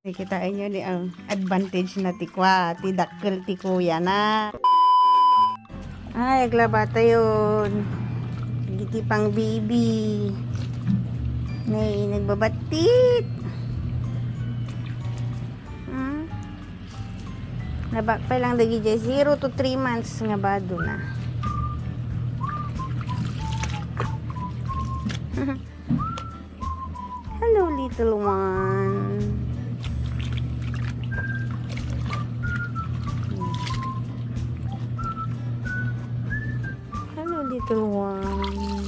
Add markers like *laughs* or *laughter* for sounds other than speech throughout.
Nakikitain nyo ni ang advantage na tikwa. Ti dakkel ti kuya na. Ay, aglabata yun. Giti pang baby. Nay, nagbabatit. Hmm? Nabak pa lang dagi jay 0 to 3 months nga bado na. *laughs* Hello, little one. Little one.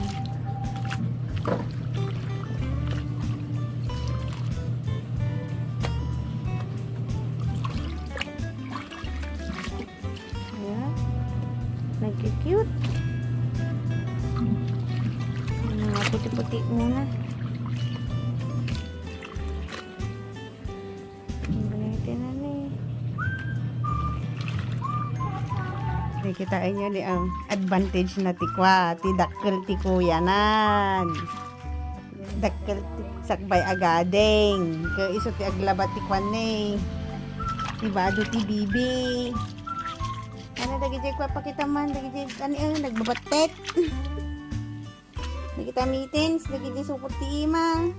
Ayan. Nagki-cute. Mga puti-puti muna. Nakikitain nyo ni ang advantage na tikwa. Ti dakkel ti kuya nan. Dakkel ti sakbay agadeng. Ka iso ti aglabat ti kwan ni. Ti bado ti bibi. Ano dagi jay kwa pakita man dagi jay ani ang nagbabatet. Nakita meetings, dagi jay supot ti ima.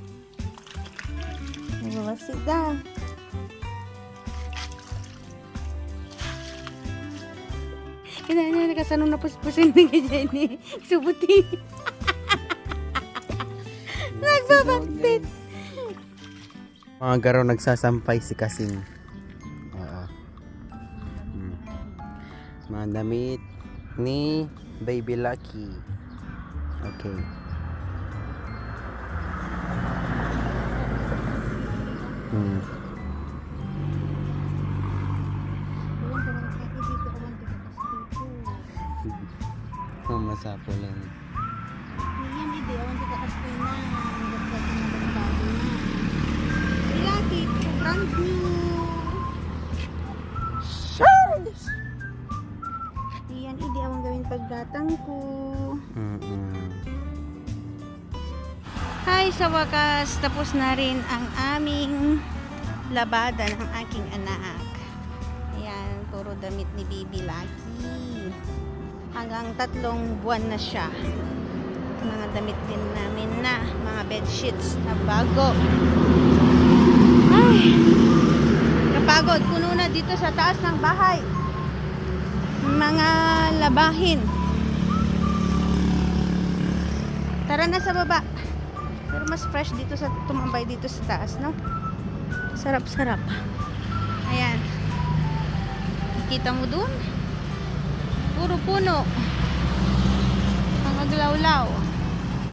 Nagbabasit da. Kaya niya nakasanong na puspusin ni *laughs* Jenny. Subuti. *laughs* Nagbabatit. Mga garo nagsasampay si Kasing. Oo. Hmm. Mga damit ni Baby Lucky. Okay. Hmm. Oh, masapo lang. Yan hindi, awan di ka kaspina. Ilaki, brand new. Charles! Yan, hindi awan gawin pagdatang ko. Mm-mm. Hi, sa wakas, tapos na rin ang aming labada ng aking anak. Ayan, puro damit ni Baby Lucky. Hanggang tatlong buwan na siya. Mga damit din namin na, mga bed sheets na bago. Ay, napagod. Puno na dito sa taas ng bahay. Mga labahin. Tara na sa baba. Pero mas fresh dito sa tumambay dito sa taas, no? Sarap-sarap. Ayan. Kita mo dun? Puro puno. Ang aglawlaw.